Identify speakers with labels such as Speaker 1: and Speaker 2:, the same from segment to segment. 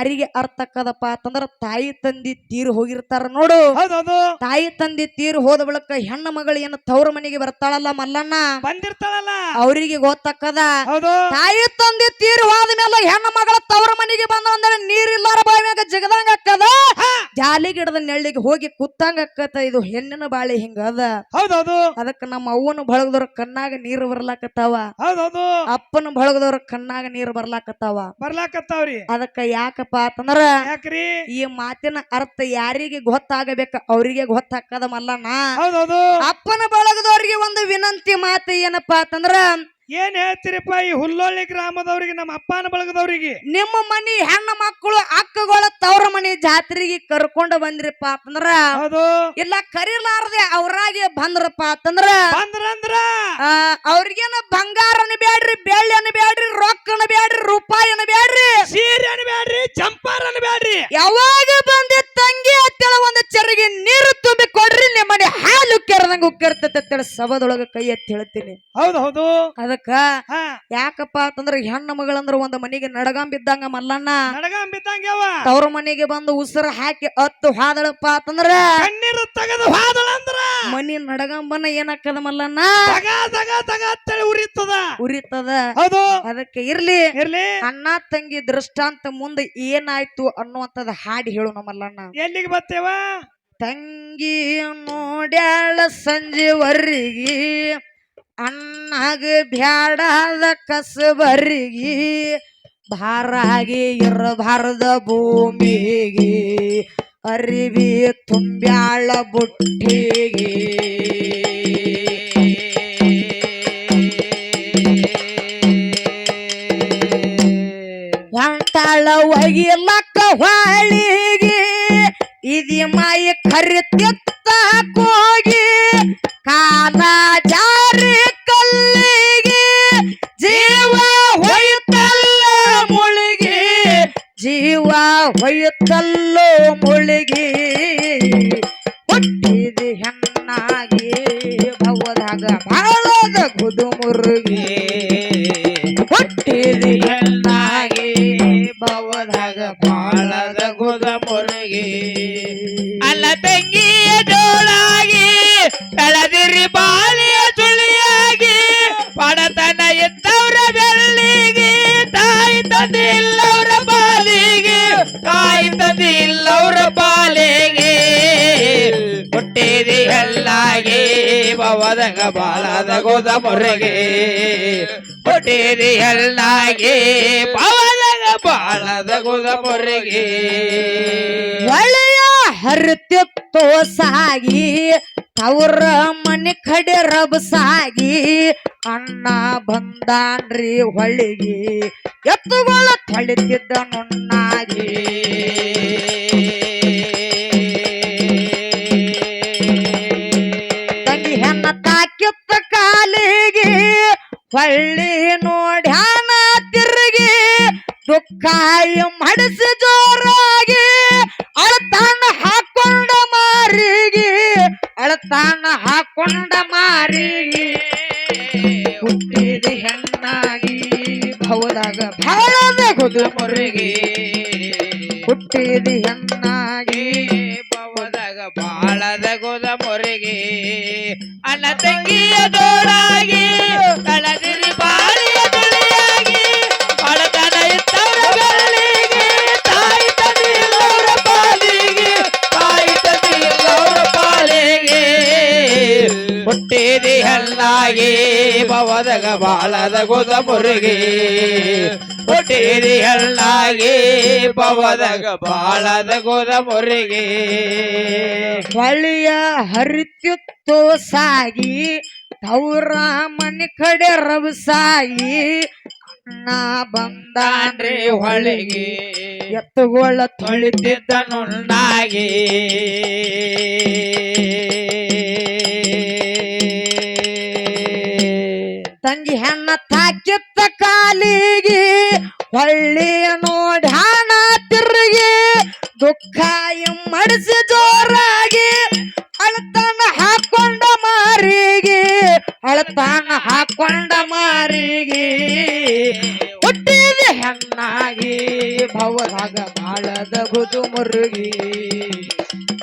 Speaker 1: ಯಾರಿಗೆ ಅರ್ಥ ಆಕದಪ್ಪ ಅಂತಂದ್ರ ತಾಯಿ ತಂದಿ ತೀರ್ ಹೋಗಿರ್ತಾರ ನೋಡು. ತಾಯಿ ತಂದಿ ತೀರ್ ಹೋದ ಬಳಿಕ ಹೆಣ್ಣ ಮಗಳು ಏನು ತವ್ರ ಮನೆಗೆ ಬರ್ತಾಳಲ್ಲ ಮಲ್ಲಣ್ಣ?
Speaker 2: ಬಂದಿರ್ತಾಳಲ್ಲ.
Speaker 1: ಅವರಿಗೆ ಗೊತ್ತಾಕದ ತಾಯಿ ತಂದಿ ತೀರ್ ಹೋದ ಮೇಲೆ ಹೆಣ್ಣ ಮಗಳ ತವ್ರ ಮನೆಗೆ ಬಂದ ಅಂದ್ರೆ ನೀರಿಲ್ಲಾರ ಬಾವಿಯಾಗ ಜಗದಂಗ ಅಕ್ಕದ. ಜಾಲಿ ಗಿಡದ ನೆಳ್ಳಿಗೆ ಹೋಗಿ ಕುತ್ತಂಗ ಅಕ್ಕತ ಇದು ಹೆಣ್ಣಿನ ಬಾಳೆ ಹಿಂಗ ಅದ.
Speaker 2: ಹೌದೌದು.
Speaker 1: ಅದಕ್ಕ ನಮ್ಮ ಅವ್ವನ ಬಳಗದವ್ರ ಕಣ್ಣಾಗ ನೀರು ಬರ್ಲಾಕತ್ತಾವ.
Speaker 2: ಹೌದೌದು.
Speaker 1: ಅಪ್ಪನ ಬಳಗದವ್ರ ಕಣ್ಣಾಗ ನೀರು ಬರ್ಲಾಕತ್ತಾವ.
Speaker 2: ಬರ್ಲಾಕತ್ತಾವ್ರಿ.
Speaker 1: ಅದಕ್ಕ ಯಾಕಪ್ಪ ಅಂತಂದ್ರ
Speaker 2: ಯಾಕ್ರಿ?
Speaker 1: ಈ ಮಾತಿನ ಅರ್ಥ ಯಾರಿಗೆ ಗೊತ್ತಾಗಬೇಕ ಅವರಿಗೆ ಗೊತ್ತಾಕದ ಮಲ್ಲಣ್ಣ.
Speaker 2: ಹೌದೌದು.
Speaker 1: ಅಪ್ಪನ ಬಳಗದವ್ರಿಗೆ ಒಂದು ವಿನಂತಿ ಮಾತು ಏನಪ್ಪಾ ಅಂತಂದ್ರ
Speaker 2: ಏನ್ ಹೇಳ್ತೀರಿಪ್ಪ ಈ ಹುಲ್ಲೊಳ್ಳಿ ಗ್ರಾಮದವ್ರಿಗೆ ನಮ್ಮ ಅಪ್ಪನ ಬಳಗದವ್ರಿಗೆ?
Speaker 1: ನಿಮ್ಮ ಮನಿ ಹೆಣ್ಣ ಮಕ್ಕಳು ಅಕ್ಕಗಳ ತವ್ರ ಮನಿ ಜಾತ್ರೆಗೆ ಕರ್ಕೊಂಡು ಬಂದ್ರಿಪ್ಪ ಅಂತಂದ್ರ
Speaker 2: ಹೌದು.
Speaker 1: ಇಲ್ಲ ಕರಿಲಾರದೆ ಅವ್ರಾಗೆ ಬಂದ್ರಪ್ಪ ಅಂತಂದ್ರ
Speaker 2: ಬಂದ್ರಂದ್ರ?
Speaker 1: ಆ, ಅವ್ರಿಗೇನ ಬಂಗಾರನ ಬ್ಯಾಡ್ರಿ ಬೆಳ್ಳಿನ ಬ್ಯಾಡ್ರಿ ರೊಕ್ಕನ ಬ್ಯಾಡ್ರಿ ರೂಪಾಯಿನ ಬ್ಯಾಡ್ರಿ.
Speaker 2: ಸೀರೆ ಬ್ಯಾಡ್ರಿ ಬೇಡ್ರಿ ಬ್ಯಾಡ್ರಿ.
Speaker 1: ಯಾವಾಗ ಬಂದೆ ತಂಗಿ ಅಂತೇಳ ಒಂದು ಚರಿಗೆ ನೀರು ತುಂಬಿ ಕೊಡ್ರಿ ನಿಮ್ಮನೆ ಹಾಲು ಕೆರದಂಗ ಉಕ್ಕಿರ್ತೈತೆ ಸಭದೊಳಗ ಕೈ ಎತ್ತಿ ಹೇಳ್ತೀನಿ.
Speaker 2: ಹೌದು ಹೌದು.
Speaker 1: ಅದಕ್ಕ ಯಾಕಪ್ಪ ಅಂತಂದ್ರ ಹೆಣ್ಣು ಮಗಳಂದ್ರ ಒಂದ್ ಮನೆಗೆ ನಡಗಂಬಿದ್ದಂಗ ಮಲ್ಲಣ್ಣ.
Speaker 2: ನಡಗಂ ಬಿದ್ದಂಗ ಯಾವ
Speaker 1: ತವ್ರ ಮನೆಗೆ ಬಂದು ಉಸಿರು ಹಾಕಿ ಹತ್ತು ಹಾದಳಪ್ಪ ಅಂತಂದ್ರ
Speaker 2: ಕಣ್ಣೀರು ತೆಗೆದು ಹಾದಳಂದ್ರ
Speaker 1: ಮನಿ ನಡಗಂಬನ ಏನಾಕದ ಮಲ್ಲಣ್ಣ?
Speaker 2: ತಗ ತಗ ತಗ ಅಂತೇಳಿ ಉರಿತದ.
Speaker 1: ಉರಿತದ.
Speaker 2: ಹೌದು.
Speaker 1: ಅದಕ್ಕೆ ಇರ್ಲಿ.
Speaker 2: ಇರ್ಲಿ.
Speaker 1: ಅಣ್ಣ ತಂಗಿ ದೃಷ್ಟಾಂತ ಮುಂದೆ ಏನಾಯ್ತು ಅನ್ನುವಂಥದ್ದು ಹಾಡಿ ಹೇಳು ನಮ್ಮಲ್ಲಣ್ಣ
Speaker 2: ಎಲ್ಲಿಗೆ ಬರ್ತೇವ
Speaker 1: ತಂಗಿ ನೋಡ್ಯಾಳ ಸಂಜೆವರೆಗಿ ಅಣ್ಣಗ ಬ್ಯಾಡಾದ ಕಸಬರಿಗಿ ಭಾರಾಗಿ ಇರಬಾರದ ಭೂಮಿಗೆ. ಅರಿವಿ ತುಂಬ್ಯಾಳ ಬುಟ್ಟಿಗೆ. ಹೊಂಟಾಳ ಒಗಿಲಕ್ಕ ಹೊಳಿಗೆ ಇದಿ ಮಾಯಿ ಕರಿತಿತ್ತ ಕೋಗಿ. ಕಾಲ ಜಾರಿ ಜೀವ ಹೊಯ್ಯುತ್ತಲ್ಲೋ ಮುಳುಗಿ ಹುಟ್ಟಿದ ಹೆಣ್ಣಾಗಿ ಭವದಾಗ ಬಾಳದ
Speaker 2: ಕುದುಮುರುಗಿ ಬವದಂಗ ಬಾಳದ ಗೋದ ಮೊರೆಗೆ. ಹುಟ್ಟಿದಿ ಎಲ್ಲಾಗಿ ಬಾಲದ ಗೋದ ಮೊರೆಗೆ.
Speaker 1: ಒಳೆಯ ಹರಿತಿತ್ತೋ ಸಾಗಿ, ತವ್ರ ಮನೆ ಕಡೆ ರಭಸಾಗಿ ಅಣ್ಣ ಬಂದಾನ್ರಿ ಹೊಳಿಗೆ, ಎತ್ತುಗಳ ತಳಿತಿದ್ದ ನುಣ್ಣಾಗಿ ಹೊಳ್ಳಿ ನೋಡ್ಯಾನ ತಿರುಗಿ ದುಃಖ ಮಡಿಸಿ ಜೋರಾಗಿ ಅಳತಾನ ಹಾಕೊಂಡ ಮಾರಿಗೆ, ಅಳತಾನ ಹಾಕೊಂಡ ಮಾರಿಗೆ. ಹುಟ್ಟಿದ ಹೆಣ್ಣಾಗಿ ಭವದಾಗ ಭಾಳದ ಗುದು
Speaker 2: ಮೊರಿಗೆ.
Speaker 1: ಹುಟ್ಟಿದ ಹೆಣ್ಣಾಗಿ
Speaker 2: ಬವದಾಗ ಬಾಳದ ಗುದ ಮೊರೆಗೆ. ಅಣ್ಣ ತಂಗಿಯ ದೋಡಾಗಿ ಬವದಗ ಬಾಲದ ಗುದ ಮುರುಗಿ ಹುಟ್ಟಿರಿ ಹಣ್ಣಾಗಿ ಪವದಗ ಬಾಲದ ಗುದ ಮುರುಗಿ
Speaker 1: ಹೊಳಿಯ ಹರಿತಿತ್ತು ಸಾಗಿ ತವ್ರ ಮನೆ ಕಡೆ ರವಸಾಯಿ ಅಣ್ಣ ಬಂದಾನ್ರಿ
Speaker 2: ಹೊಳಿಗೆ
Speaker 1: ಎತ್ತುಗೊಳ್ಳ ತೊಳಿ
Speaker 2: ತೊಳಿತಿದ್ದ ನುಣ್ಣಾಗಿ.
Speaker 1: ಹುಟ್ಟಿದ ಹೆಣ್ಣಾಗಿ ಭವದಾಗ ಬಾಳದ ಗುದು ಮುರುಗಿ.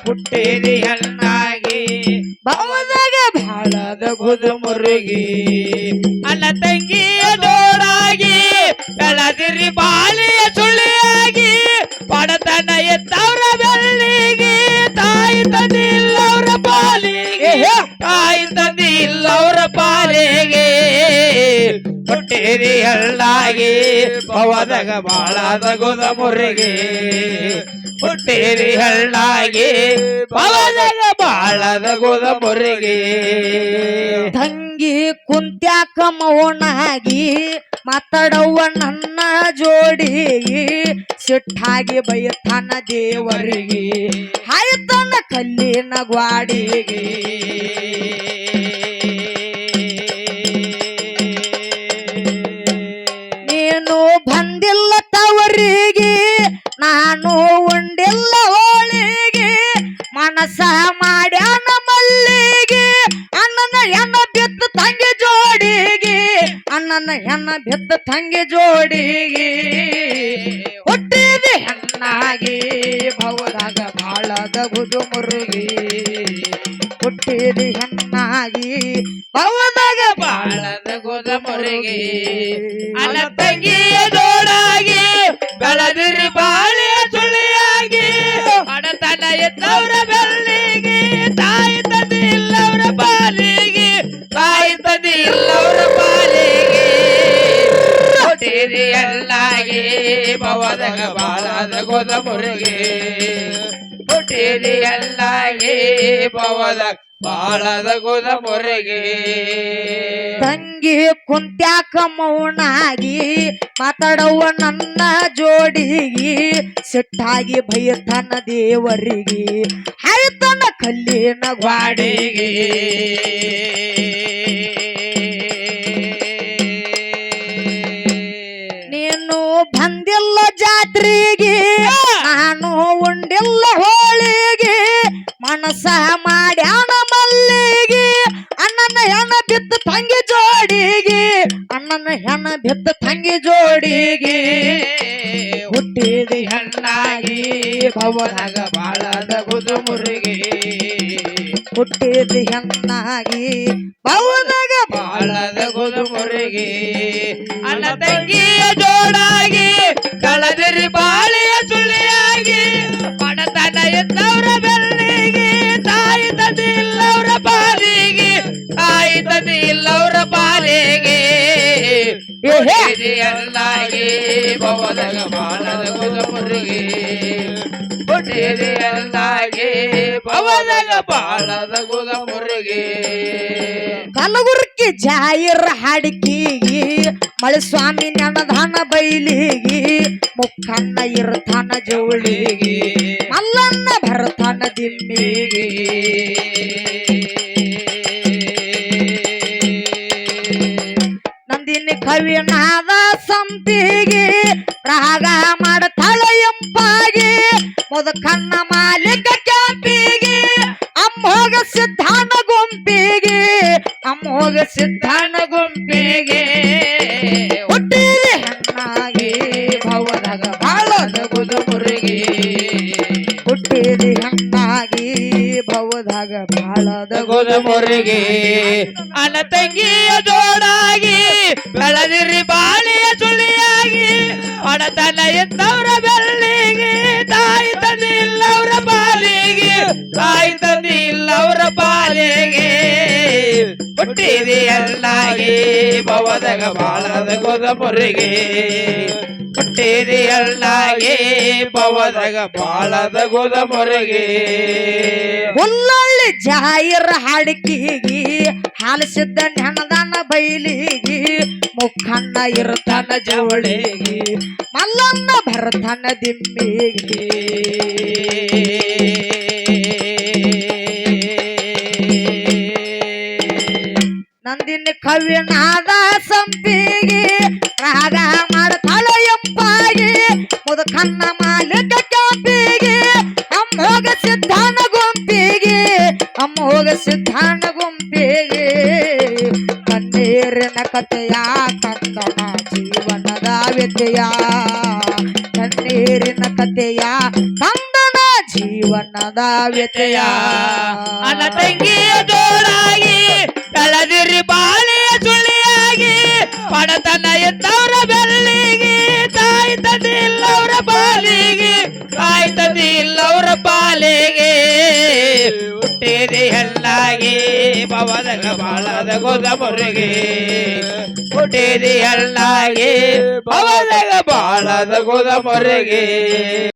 Speaker 2: ಹುಟ್ಟಿದೆ ಹೆಣ್ಣಾಗಿ
Speaker 1: ಭವದಾಗ ಬಾಳದ ಗುದು ಮುರುಗಿ.
Speaker 2: ಅಲ್ಲ ತಂಗಿಯ ಜೋರಾಗಿ ಬೆಳದಿರಿ ಬಾಳಿಯ ಸುಳಿಯಾಗಿ ಬಡತನ ಹುಟ್ಟಿರಿ ಹಳ್ಳಾಗಿ ಪವದಗ ಬಾಳ ತಗುದ ಮುರಿಗೆ. ಹುಟ್ಟೇರಿ ಹಳ್ಳಾಗಿ ಪವದಗ ಬಾಳ ತಗುದ ಮುರಿಗೆ.
Speaker 1: ತಂಗಿ ಕುಂತ್ಯಾಕ ಮೌನಾಗಿ ಮಾತಾಡವ್ವ ನನ್ನ ಜೋಡಿ ಸಿಟ್ಟಾಗಿ ಬೈತಾನ ದೇವರಿಗೆ. ಹಾಯ್ತಾನ ಕಲ್ಲಿನ ಗ್ವಾಡಿಗೆ. ಹೆಣ್ಣಾಗಿ ಭವದಾಗ ಬಾಳದ ಗುದು ಮುರುಗಿ. ಹುಟ್ಟಿರಿ ಹೆಣ್ಣಾಗಿ ಭವದಾಗ
Speaker 2: ಬಾಳದ ಗುದ ಮುರುಗಿ. ಅಲ್ಲ ತಂಗಿಯ ಜೋಡಾಗಿ ಬೆಳದಿರಿ ಬಾಳಿಯ ಎಲ್ಲಾಗಿ ಭವದಗ ಬಾಲದ ಗುದ ಮುರಿಗೆ ಹುಟ್ಟಿರಿ ಎಲ್ಲಾಗಿ ಭವದಗ ಬಾಳದ ಗೋದ ಮುರಿಗೆ
Speaker 1: ತಂಗಿ ಕುಂತ್ಯಾಕ ಮೌನಾಗಿ, ಮಾತಾಡವ್ವ ನನ್ನ ಜೋಡಿಗಿ, ಸಿಟ್ಟಾಗಿ ಭಯತನ ದೇವರಿಗೆ. ಹೈತನ ಕಲ್ಲಿನ ಗ್ವಾಡಿಗೆ. ಬಂದಿಲ್ಲ ಜಾತ್ರೆಗೆ ನಾನು ಉಂಡಿಲ್ಲ ಹೋಳಿಗೆ. ಮನಸ ಮಾಡ್ಯಾನ ಮಲ್ಲಿಗೆ ಅಣ್ಣನ ಹೆಣ ಬಿದ್ದ ತಂಗಿ ಜೋಡಿಗೆ ಅಣ್ಣನ ಹೆಣ ಬಿದ್ದ ತಂಗಿ ಜೋಡಿಗೆ. ಹುಟ್ಟಿದ ಹೆಣ್ಣಾಗಿ ಭವನಾಗ ಬಾಳದ ಗುದು ಮುರುಗಿ ಹುಟ್ಟಿದಿ ಹೆಣ್ಣಾಗಿ ಬಹುದಾಗ
Speaker 2: ಬಾಳದ ಮುರುಗಿ ಅಲ್ಲ ತಂಗಿಯ ಜೋಡಾಗಿ, ಕಳದಿರಿ ಬಾಳಿಯ ಸುಳಿಯಾಗಿ, ಬಡತನ ಎತ್ತವ್ರ ಬೆಳ್ಳಿಗೆ ತಾಯಿ ತಂದೆ ಇಲ್ಲವರ ಪಾಲಿಗೆ ತಾಯಿ ತಂದೆ ಇಲ್ಲವರ ಪಾಲಿಗೆ. ಎಲ್ಲಾಗಿ ಭವದಗ ಬಾಳದ ಮುರುಗಿ ಹುಟ್ಟಿದಿ ಎಲ್ಲಾಗಿ ಪವನಗ ಬಾಳದ ಗುದ ಮುರುಗಿ.
Speaker 1: ಕಲಗುರ್ಕಿ ಜಾಯಿರ ಹಾಡಿಕಿಗಿ ಮಳೆ ಸ್ವಾಮಿ ನೆನದಾನ ಬೈಲಿಗಿ ಮುಖಣ್ಣ ಇರ್ತಾನ ಜವಳಿಗಿ ಮಲ್ಲಣ್ಣ ಭರತಾನ ದಿಮ್ಮಿಗಿ. ಕವಿನಾದ ಸಂಪಿಗೆ ರಾಗ ಮಾಡ್ತಾಳ ಎಂಪಾಗಿ. ಮುದಕನ್ನ ಮಾಲಿಕ ಕ್ಯಾಂಪಿಗೆ ಅಮ್ಮೋಗ ಸಿದ್ಧಾನ ಗುಂಪಿಗೆ, ಅಮ್ಮೋಗ ಸಿದ್ಧಾನ ಗುಂಪಿಗೆ. ಹುಟ್ಟಿದೆ ಹೆಣ್ಣಾಗಿ ಭವದಾಗ ಬಾಳದ ನಗುದು ಹೆಣ್ಣಾಗಿ ಭವದಾಗ ಬಾಳದ
Speaker 2: ಗುದ ಮುರುಗಿ ಅನ ತಂಗಿಯ ಜೋಡಾಗಿ ಬೆಳದಿರಿ ಬಾಳಿಯ ಸುಳಿಯಾಗಿ ಹೊಡತನ ಎತ್ತವ್ರ ಬೆಳ್ಳಿಗೆ ತಾಯಿ ತಂದೆ ಇಲ್ಲವರ ಬಾಲಿಗೆ ತಾಯಿ ತಂದೆ ಇಲ್ಲವರ ಬಾಲಿಗೆ ಹುಟ್ಟಿದೆಯಲ್ಲಾಗಿ ಭವದಗ ಬಾಳದ ಗುದ ಮುರುಗಿ ಹುಟ್ಟಿದಿ ಅಣ್ಣಾಗೆ ಪವದಾಗ ಬಾಳದ ಗೋದ ಮೊರೆಗೆ
Speaker 1: ಹುಲ್ಲಳ್ಳಿ ಜಾಯಿರ ಹಾಡಿಕಿಗಿ ಹಾಲಿಸಿದ್ದ ನೆನದನ ಬೈಲಿಗಿ ಮುಖನ್ನ ಇರ್ತನ ಜವಳಿಗಿ ಮಲ್ಲನ್ನ ಭರತನ ದಿಮ್ಮಿಗಿ. ನಂದಿನ ಕವಿನಾದ ಸಿದ್ಧಾನ ಗುಂಪಿಗೆ ಕಣ್ಣೀರಿನ ಕಥೆಯ ಕಂದನ ಜೀವನದ ವ್ಯತ್ಯಯ ಕಣ್ಣೀರಿನ ಕಥೆಯ ಕಂದನ ಜೀವನದ ವ್ಯತೆಯ
Speaker 2: ಅಣ್ಣ ತಂಗಿಯ ಜೋಡಾಗಿ ಕಳದಿರಿ ಬಾಳಿಯ ಸುಳಿಯಾಗಿ ಪಡತನ ಎದ್ದವರ ತಾಯಿ ತಂದೆ ಇಲ್ಲವರ ಪಾಲಿಗೆ ತಾಯಿ ತಂದೆ ಇಲ್ಲವರ ಪವನ ಹೆಣ್ಣಾಗಿ ಪವನಗ ಬಾಳದ ಗೋದಮುರಿಗೆ ಹುಟ್ಟಿರಿ ಹೆಣ್ಣಾಗಿ ಪವನಗ ಬಾಳದ ಗೋದಮುರಿಗೆ